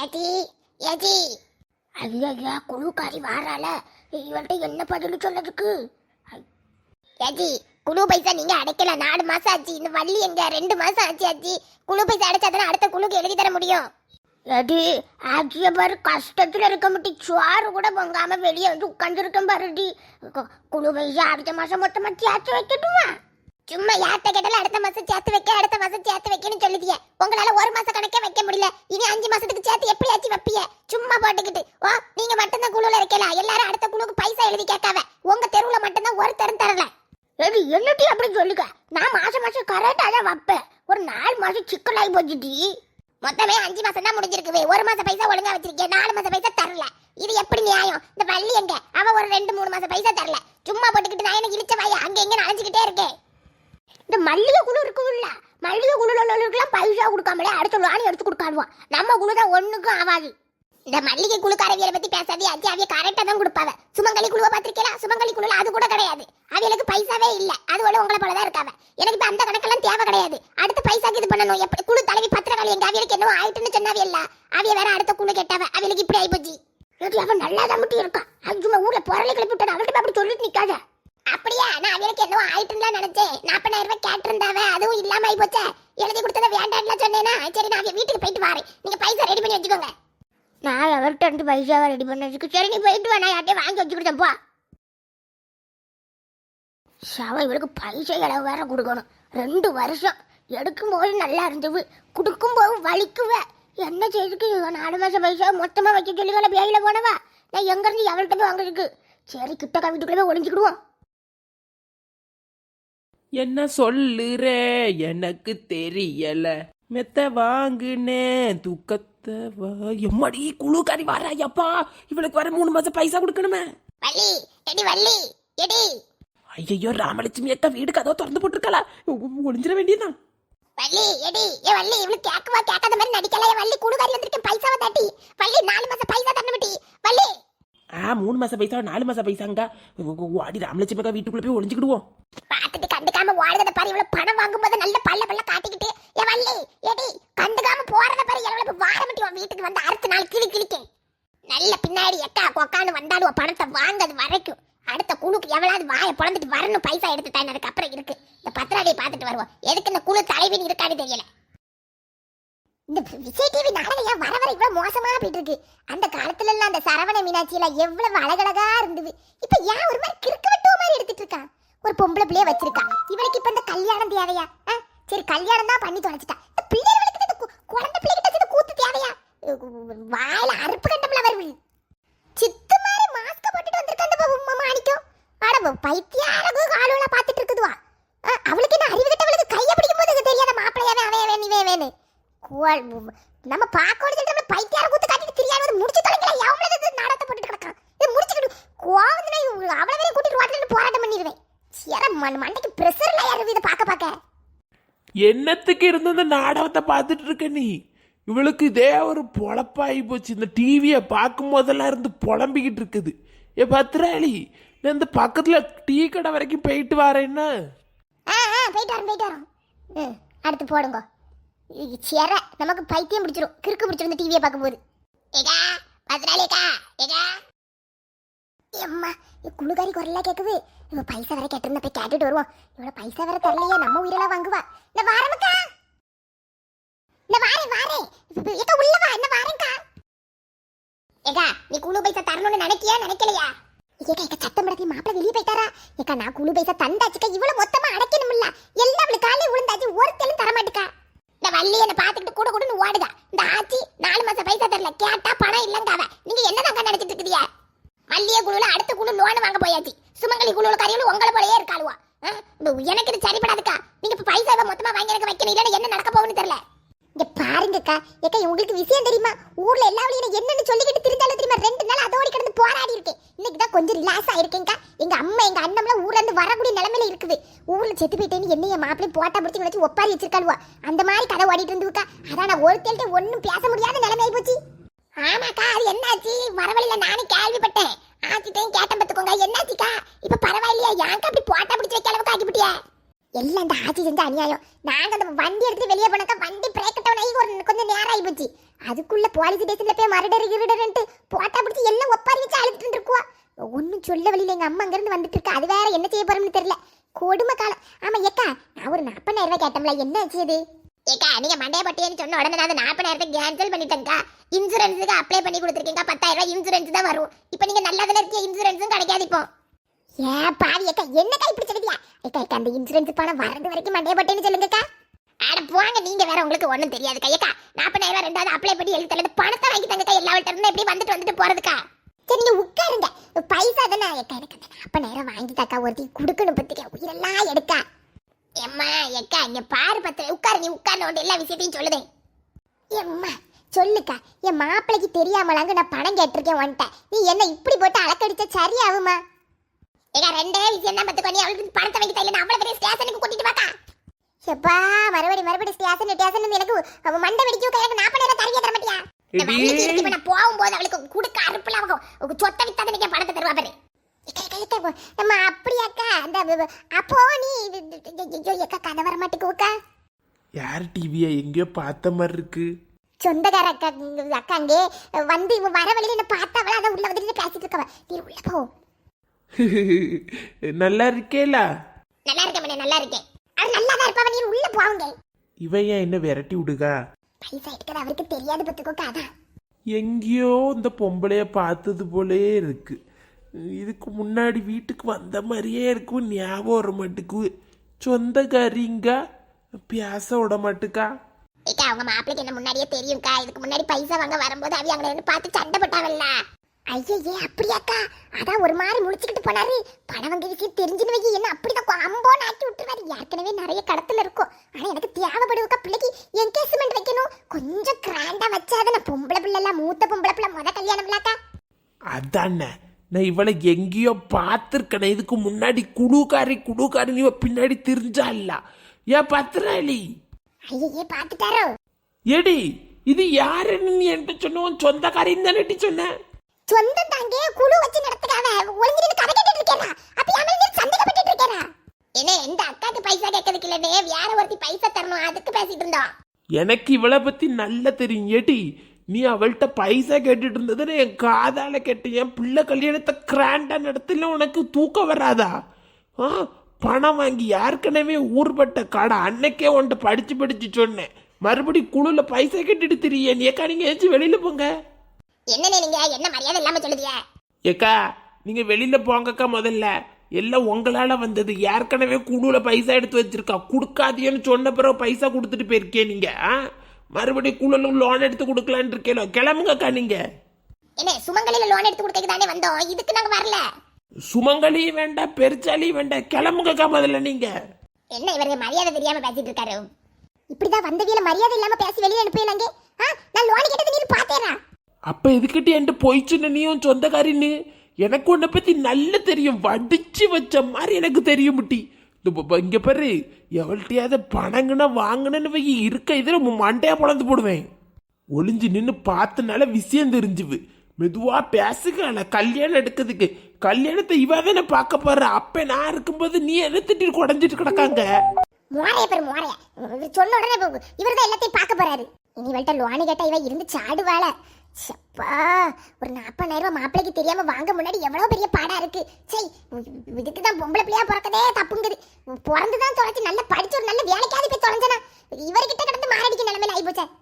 ஏடி ஏடி. ஐயா குழுக்காரி வாரால இவள்கிட்ட என்ன பதில் சொல்லதுக்கு ஏடி குழு பைசா நீங்க அடைக்கல. நாலு மாசம் ஆச்சு. இந்த வள்ளி எங்க? ரெண்டு மாசம் ஆச்சு ஆச்சு குழு பைசா அடைச்சாதானே அடுத்த குழுக்கு எழுதி தர முடியும்? ஏடி ஆச்சிய பாரு கஷ்டத்துல இருக்க முட்டி சுவாறு கூட பொங்காம வெளியே வந்து உட்காந்துருக்கேன் பாருடி. குழு பைசா அடுத்த மாசம் மொத்தமா சேர்த்து வைக்கட்டுமா? சும்மா யார்கிட்ட கேட்டாலும் அடுத்த மாசம் சேர்த்து வைக்க அடுத்த மாசம் சேர்த்து வைக்கன்னு சொல்லுதிய. உங்களால ஒரு மாச கணக்கே வைக்க முடியல. இனி அஞ்சு மாசத்துக்கு சேர்த்து எப்படியாச்சும் வைப்பிய. சும்மா போட்டுக்கிட்டு. ஓ நீங்க மட்டும்தான் குழுல இருக்கலாம் எல்லாரும் அடுத்த குழுக்கு பைசா எழுதி கேட்காவ உங்க தெருவுல மட்டும்தான் ஒருத்தரும் தரல. எது என்னட்டி அப்படி சொல்லுங்க நான் மாசம் மாசம் கரெக்டா தான் வைப்பேன். ஒரு நாலு மாசம் சிக்கலாகி போச்சுடி. மொத்தமே அஞ்சு மாசம் தான் முடிஞ்சிருக்குவே ஒரு மாசம் பைசா ஒழுங்கா வச்சிருக்கேன் நாலு மாசம் பைசா தரல. இது எப்படி நியாயம்? இந்த வள்ளி எங்க? அவ ஒரு ரெண்டு மூணு மாசம் பைசா தரல. சும்மா போட்டுக்கிட்டு நான் எனக்கு இழிச்ச வாயா? அங்க எங்க அலைஞ்சுக்கிட்டே இருக்கேன். இந்த மல்லிகை குழு இருக்குல்ல மல்லிகை குழுல பைசா கொடுக்காமலே அடுத்த லானி எடுத்து கொடுக்காடுவான் நம்ம குழு தான் ஒண்ணுக்கும் ஆகாது இந்த மல்லிகை குழு கரவியலை பற்றி பேசாதே அஜி அவிய கரெக்டாக தான் கொடுப்பாவ சுமங்கலி குழுவை பாத்திருக்கீங்களா சுமங்கலி குழுல அது கூட கிடையாது அவியலுக்கு பைசாவே இல்ல அது ஒன்று உங்களை போலதான் இருக்காவ எனக்கு இப்போ அந்த கணக்கெல்லாம் தேவை கிடையாது அடுத்து பைசாக்கு இது பண்ணணும் எப்படி குழு தலைவி பத்திரக்காளி எங்க அவியலுக்கு என்னவோ ஆயிட்டுன்னு சொன்னாவே இல்லை அவிய வேற அடுத்த குழு கேட்டாவ அவியலுக்கு இப்படி ஆயிப்போச்சு அவன் நல்லா தான் மட்டும் இருக்கான் அஞ்சுமா ஊரில் பொருளை கிளப்பி விட்டான் அவள்கிட்ட அப்படி சொல்லிட்டு நிற்காத அப்படியா? நான் அவளுக்கு என்னவோ ஆயிட்டுன்னு நினைச்சேன். நாற்பதாயிரம் ரூபாய் கேட்டிருந்தாவ அதுவும் இல்லாம ஆயி போச்சே. எழுதி கொடுத்தத வேண்டாம்ல சொன்னேன்னா சரி நான் வீட்டுக்கு போயிட்டு வரேன். நீங்க பைசா ரெடி பண்ணி வச்சுக்கோங்க. நான் அவர்கிட்ட இருந்து பைசாவை ரெடி பண்ணி வச்சுக்கோ. சரி நீ போயிட்டு வா. நான் யார்ட்டையும் வாங்கி வச்சு கொடுத்தேன். போ. சவ இவளுக்கு பைசா இளவு வேற கொடுக்கணும். ரெண்டு வருஷம் எடுக்கும்போது நல்லா இருந்தது. கொடுக்கும்போது வலிக்குவே. என்ன செய்துக்கு? நாலு மாதம் பைசா மொத்தமாக வைக்க சொல்லி வேலை போனவா? நான் எங்கேருந்து எவள்கிட்ட போய் வாங்குறதுக்கு? சரி கிட்ட வீட்டுக்குள்ளே போய் என்ன சொல்லுற? எனக்கு தெரியல. மெத்த வாங்குனேன் தூக்கத்தை வா. எம்மாடி குழுக்காரி வாராயப்பா இவளுக்கு வர மூணு மாசம் பைசா கொடுக்கணுமே. வள்ளி எடி வள்ளி எடி. ஐயோ ராமலட்சுமி அக்கா வீடு கதவை திறந்து போட்டிருக்கலா ஒளிஞ்சிட வேண்டியதான் வள்ளி எடி ஏ வள்ளி இவளுக்கு கேட்கவா கேட்காத மாதிரி நடிக்கல. ஏ வள்ளி குடுகாரி வந்திருக்கேன் பைசாவை தட்டி. வள்ளி நாலு மாசம் பைசா தரணும் விட்டி. வள்ளி. ஆ மூணு மாசம் பைசா நாலு மாசம் பைசாங்க. வாடி ராமலட்சுமி அக்கா வீட்டுக்குள்ள போய் ஒளிஞ்சுக்கிடுவோம். பார்த்துட்டு கண்டுக்காம பாரு இவ்வளவு பணம் வாங்கும்போது நல்ல பல்ல பல்ல காட்டிக்கிட்டு ஏ வள்ளி ஏடி கண்டுக்காம போறத பாரு எவ்வளவு வாரமட்டி உன் வீட்டுக்கு வந்து அடுத்த நாள் கிளி கிளிக்கேன். நல்ல பின்னாடி எட்டா கொக்கான்னு வந்தாலும் பணத்தை வாங்கது வரைக்கும். அடுத்த குழுக்கு எவ்வளவு வாயை பிறந்துட்டு வரணும் பைசா எடுத்து தான் அதுக்கு அப்புறம் இருக்கு. இந்த பத்திராடியை பார்த்துட்டு வருவோம். எதுக்கு இந்த குழு தலைவின்னு இருக்கான்னு தெரியல. இந்த விஜய் டிவி நாடகம் ஏன் வர வர இவ்வளவு மோசமா போயிட்டு இருக்கு? அந்த காலத்துல எல்லாம் அந்த சரவண மீனாட்சி எல்லாம் எவ்வளவு அழகழகா இருந்தது. இப்ப ஏன் ஒரு மாதிரி கிறுக்கு வெட்டுவ மாதிரி எடுத்துட்டு இருக்கான் ஒரு பொம்பளை பிள்ளைய வச்சிருக்கா. இவளுக்கு இப்ப இந்த கல்யாணம் தேவையா? சரி கல்யாணம் தான் பண்ணி தொலைச்சிட்டா. இந்த பிள்ளைகளுக்கு இந்த குழந்தை பிள்ளைகிட்ட இந்த கூத்து தேவையா? வாயில அறுப்பு கண்டம்ல வருவி சித்து மாதிரி மாஸ்க் போட்டுட்டு வந்திருக்க அந்த ப- ம- மாணிக்கம். அட பைத்தியாரகு ஆளுகளை பார்த்துட்டு இருக்குதுவா. அவளுக்கு என்ன அறிவு கிட்டவளுக்கு கைய பிடிக்கும் போது தெரியாத மாப்பிள்ளையாவே அவன் வேணும் இவன் வேணும் கோல் நம்ம பார்க்கணும் சொல்லிட்டு நம்ம பைத்தியார கூத்து காட்டிட்டு தெரியாத முடிச்சு தொலைக்கல. எவ்வளவு நாடத்தை நாடகத்தை போட்டுட்டு கிடக்கான் இது முடிச்சுக்கிட்டு கோவத்துல அவ்வளவு பேரையும் கூட்டிட்டு வாட்டிட்டு போராட்டம் பண்ணிடுவேன். மண் மண்டைக்கு பிரஷர்ல யாரு இதை பார்க்க பார்க்க. என்னத்துக்கு இருந்து இந்த நாடகத்தை பார்த்துட்டு இருக்க நீ? இவளுக்கு இதே ஒரு பொழப்பாகி போச்சு. இந்த டிவியை பார்க்கும் போதெல்லாம் இருந்து புலம்பிக்கிட்டு இருக்குது. ஏ பத்ராளி நான் இந்த பக்கத்துல டீ கடை வரைக்கும் போயிட்டு வரேன்னா ஆ ஆ போயிட்டு வரோம் போயிட்டு வரோம். ம் அடுத்து போடுங்க. சிற நமக்கு பைத்தியம் பிடிச்சிரும். கிறுக்கு பிடிச்சிரும் இந்த டிவியை பார்க்கும்போது. ஏகா பத்ராலிக்கா ஏகா அம்மா குழுகாரி குரலா கேக்குது. இவ பைசா வேற கேட்டிருந்த போய் கேட்டுட்டு வருவோம். இவ்வளவு பைசா வேற தரலையே நம்ம உயிரெல்லாம் வாங்குவா. இந்த வாரமுக்கா இந்த வாரே வாரே ஏக்கா உள்ள வா இந்த வாரேன்க்கா ஏக்கா நீ குழு பைசா தரணும்னு நினைக்கியா நினைக்கலையா? ஏக்கா ஏக்கா சத்தம் படத்தி மாப்பிள்ள வெளியே போயிட்டாரா? ஏக்கா நான் குழு பைசா தந்தாச்சுக்கா. இவ்வளவு மொத்தமா அடைக்கணும்ல. எல்லாம் அவளுக்கு காலையில் விழுந்தாச்சு. ஒருத்தலும் தர மாட்டுக்கா இந்த வள்ளி என்ன பார்த்துக்கிட்டு கூட கூடன்னு ஓடுதா. இந்த ஆச்சி நாலு மாசம் பைசா தரல. கேட்டா பணம் இல்லங்காவ நீங்க என்னதான் நினைச்சிட்டு இருக்குதியா மல்லிகை குழுல அடுத்த குழு லோன் வாங்க போயாச்சு சுமங்கலி குழுல கரையில உங்களை போலயே இருக்காளுவா ஆ, இந்த எனக்கு இது சரிப்படாதுக்கா நீங்க இப்ப பைசாவை மொத்தமா வாங்கி எனக்கு வைக்கணும் இல்லைன்னா என்ன நடக்க போகுன்னு தெரியல இங்க பாருங்கக்கா ஏக்கா உங்களுக்கு விஷயம் தெரியுமா ஊர்ல எல்லா வழியும் என்னன்னு சொல்லிக்கிட்டு திருந்தாலும் தெரியுமா? ரெண்டு நாள் அதோடி கிடந்து போராடி இருக்கேன். இன்னைக்கு தான் கொஞ்சம் ரிலாக்ஸ் ஆயிருக்கேன்க்கா எங்க அம்மா எங்க அண்ணம்லாம் ஊர்ல இருந்து வரக்கூடிய நிலைமையில இருக்குது. ஊர்ல செத்து போயிட்டேன்னு என்ன என் மாப்பிள்ளை போட்டா பிடிச்சி வச்சு ஒப்பாரி வச்சிருக்காளுவா. அந்த மாதிரி கதை ஓடிட்டு இருந்துக்கா அதான் நான் ஒருத்தல்ட்ட ஒன்றும் பேச முடியாத நிலைமை போச்சு. ஆமாக்கா அது என்னாச்சு? வரவழியில நானே கேள்விப்பட்டேன். ஆச்சிட்டையும் கேட்டேன் பார்த்துக்கோங்க. என்னாச்சுக்கா? இப்ப பரவாயில்லையா? ஏன்க்கா அப்படி போட்டா பிடிச்சி வைக்க அளவுக்கு ஆக்கிவிட்டியா எல்லாம் இந்த ஆச்சி செஞ்ச அநியாயம். நாங்க அந்த வண்டி எடுத்து வெளியே போனாக்கா வண்டி பிரேக் டவுன் ஆகி ஒரு கொஞ்சம் நேரம் ஆகி போச்சு. அதுக்குள்ள போலீஸ் ஸ்டேஷன்ல போய் மரடர் இருடர்ன்ட்டு போட்டா பிடிச்சி எல்லாம் ஒப்பாரி வச்சு அழுதுட்டு இருக்குவா ஒன்றும் சொல்ல வழியில எங்க அம்மா அங்கேருந்து வந்துட்டு இருக்கா. அது வேற என்ன செய்ய போறோம்னு தெரியல. கொடுமை காலம். ஆமா ஏக்கா நான் ஒரு நாற்பதாயிரம் ரூபாய் கேட்டோம்ல என்ன ஆச்சு ஏக்கா நீங்க மண்டைய பட்டியன்னு சொன்ன உடனே நான் அந்த நாற்பதாயிரத்தை கேன்சல் பண்ணிட்டேங்க்கா இன்சூரன்ஸுக்கு அப்ளை பண்ணி கொடுத்துருக்கீங்க பத்தாயிரம் ரூபாய் இன்சூரன்ஸ் தான் வரும். இப்போ நீங்க நல்லா தானே இருக்க இன்சூரன்ஸும் கிடைக்காது இப்போ. ஏன் பாவி அக்கா என்னக்கா இப்படி சொல்லுதியா ஏக்கா ஏக்கா அந்த இன்சூரன்ஸ் பணம் வரது வரைக்கும் மண்டைய பட்டேன்னு சொல்லுங்கக்கா. அட போங்க நீங்க வேற உங்களுக்கு ஒண்ணும் தெரியாது. கையக்கா நாற்பதாயிரம் ரூபாய் ரெண்டாவது அப்ளை பண்ணி எழுதி தரது பணத்தை வாங்கி தங்கக்கா எல்லாவற்ற இருந்து எப்படி வந்துட்டு வந்துட்டு போறதுக்கா? சரி நீங்க உட்காருங்க. பைசா தானே ஏக்கா எனக்கு அந்த நாற்பதாயிரம் வாங்கி தாக்கா ஒருத்தி கொடுக்கணும் பத்துக்க. உயிரெல்லாம் எடுக்கா. எம்மா எக்கா இங்க பாரு பத்து உட்காரு நீ உட்கார்ந்து ஒன்று எல்லா விஷயத்தையும் சொல்லுதேன் எம்மா சொல்லுக்கா. என் மாப்பிளைக்கு தெரியாமலாங்க நான் பணம் கேட்டிருக்கேன் வந்துட்டேன் நீ என்ன இப்படி போட்டு அலக்கடிச்சா சரியாகுமா? ஏக்கா ரெண்டே விஷயம் தான் பத்துக்கோ. நீ அவளுக்கு பணத்தை வாங்கி தரல அவ்வளவு பெரிய ஸ்டேஷனுக்கு கூட்டிட்டு வாக்கா. எப்பா மறுபடி மறுபடி ஸ்டேஷன் ஸ்டேஷன் எனக்கு அவ மண்டை வெடிக்கும் எனக்கு நாற்பதாயிரம் தரவே தர மாட்டியா இந்த இருக்கு, இப்ப நான் போகும்போது அவளுக்கு கொடுக்க அறுப்புல அவங்க அவங்க சொத்தை வித்தா எனக்கு பணத்தை தருவா பாரு. நம்ம அப்படியாக்கா அந்த அப்போ நீ ஏக்கா கதை வர மாட்டேங்குக்கா யார் டிவியை எங்கேயோ பார்த்த மாதிரி இருக்கு. சொந்தக்கார அக்கா அக்கா அங்கே வந்து இவன் வர வழியில என்ன பார்த்தாவளா அதான் உள்ள வந்துட்டு பேசிட்டு இருக்கவ. நீ உள்ள போ. நல்லா இருக்கேலா நல்லா இருக்கேன் நல்லா இருக்கேன். அது நல்லா தான் இருப்பாவ நீ உள்ள போங்க இவன் ஏன் என்ன விரட்டி விடுகா? பைசா எடுக்கிறது அவருக்கு தெரியாது பத்துக்கோக்கா அதான் எங்கேயோ இந்த பொம்பளைய பார்த்தது போலே இருக்கு. இதுக்கு முன்னாடி வீட்டுக்கு வந்த மாதிரியே இருக்கும் ஞாபகம் வர மாட்டுக்கு. சொந்தக்காரிங்க பேச விட மாட்டுக்கா? ஏக்கா அவங்க மாப்பிளைக்கு என்ன முன்னாடியே தெரியும்க்கா. இதுக்கு முன்னாடி பைசா வாங்க வரும்போது அவங்க பார்த்து சண்டை போட்டாவல்ல ஐயே அப்படியாக்கா? அதான் ஒரு மாதிரி முடிச்சுக்கிட்டு போனாரு. பணம் வாங்க விஷயம் தெரிஞ்சுன்னு வை என்ன அப்படிதான் அம்போன்னு ஆக்கி விட்டுருவாரு. ஏற்கனவே நிறைய கடத்துல இருக்கும். ஆனா எனக்கு தேவைப்படுவக்கா பிள்ளைக்கு என்கேஜ்மெண்ட் வைக்கணும். கொஞ்சம் கிராண்டா வச்சாதானே. பொம்பளை பிள்ளை எல்லாம் மூத்த பொம்பளை பிள்ளை முத கல்யாணம் இல்லக்கா அதானே. நான் இவளை எங்கேயோ பார்த்துருக்கேனே. இதுக்கு முன்னாடி குடுகாரி குடுகாரி இவ பின்னாடி தெரிஞ்சால ஏன் பத்திராளி ஐயே பார்த்துட்டாரோ? எடி இது யாருன்னு நீ என்கிட்ட சொன்னவன் சொந்தக்காரின்னு தானே சொன்னேன் சொந்தம் தாங்கே குழு வச்சு நடத்துக்காவ ஒளிஞ்சிருந்து கதை கேட்டுட்டு இருக்கேனா அப்ப என் சந்தேகப்பட்டு இருக்கேனா என்ன எந்த அக்காக்கு பைசா கேட்கறதுக்கு இல்லவே வேற ஒருத்தி பைசா தரணும் அதுக்கு பேசிட்டு இருந்தோம். எனக்கு இவளை பத்தி நல்லா தெரியும் ஏடி நீ அவள்கிட்ட பைசா கேட்டுட்டு இருந்ததுன்னு என் காதால கேட்டு என் பிள்ளை கல்யாணத்தை கிராண்டா நடத்தல உனக்கு தூக்கம் வராதா? ஆ பணம் வாங்கி ஏற்கனவே ஊர்பட்ட கடை அன்னைக்கே உன்ட்ட படிச்சு படிச்சு சொன்னேன். மறுபடி குழுல பைசா கேட்டுட்டு தெரிய நீக்கா நீங்க ஏதாச்சும் வெளியில போங்க. என்னனே நீங்க? என்ன மரியாதை இல்லாம சொல்லுதிய? ஏக்கா நீங்க வெளியில போங்கக்கா முதல்ல. எல்லாம் உங்களால வந்தது. ஏற்கனவே குழுல பைசா எடுத்து வச்சிருக்கா. கொடுக்காதீன்னு சொன்ன பிறகு பைசா கொடுத்துட்டு போயிருக்கே நீங்க? மறுபடியும் குழுல லோன் எடுத்து கொடுக்கலான்னு இருக்கேன்? கிளம்புங்கக்கா நீங்க. என்ன சுமங்கலில லோன் எடுத்து கொடுக்க தானே வந்தோம்? இதுக்கு நாங்க வரல. சுமங்கலியும் வேண்டாம் பெருச்சாலியும் வேண்டாம். கிளம்புங்கக்கா முதல்ல நீங்க. என்ன இவருக்கு மரியாதை தெரியாம பேசிட்டு இருக்காரு? இப்படிதான் வந்தவியல மரியாதை இல்லாம பேசி வெளியே அனுப்பிடலாங்க நான் லோன் கேட்டது நீ பாத்தேரா அப்ப எதுக்கிட்ட என்கிட்ட போயிச்சுன்னு நீயும் சொந்தக்காரின்னு? எனக்கு உன்னை பத்தி நல்ல தெரியும். வடிச்சு வச்ச மாதிரி எனக்கு தெரியும் முட்டி. இங்கே இங்க பாரு எவள்கிட்டயாவது பணங்கன வாங்கினு வை இருக்க இதில் உன் மண்டையா பொழந்து போடுவேன். ஒளிஞ்சு நின்று பார்த்தனால விஷயம் தெரிஞ்சுவு மெதுவா பேசுகல கல்யாணம் எடுக்கிறதுக்கு. கல்யாணத்தை இவ தானே பார்க்க போற. அப்ப நான் இருக்கும்போது நீ என்ன திட்டிட்டு குடஞ்சிட்டு கிடக்காங்க? மோரைய பேர் மோரைய. சொன்ன உடனே இவர் தான் எல்லாத்தையும் பார்க்க போறாரு. இனி இவள்கிட்ட லோனு கேட்டால் இவ இருந்து சாடுவாள. சப்பா ஒரு நாற்பதாயிரம் ரூபாய் மாப்பிள்ளைக்கு தெரியாம வாங்க முன்னாடி எவ்வளோ பெரிய பாடா இருக்கு. சரி இதுக்கு தான் பொம்பளை பிள்ளையா பிறக்கதே தப்புங்குது. பிறந்து தான் தொலைச்சி நல்லா படிச்சு ஒரு நல்ல வேலைக்காவது போய் தொலைஞ்சனா. இவர்கிட்ட கிடந்து மாரடிக்க நிலைமையில ஆகி போச்சேன்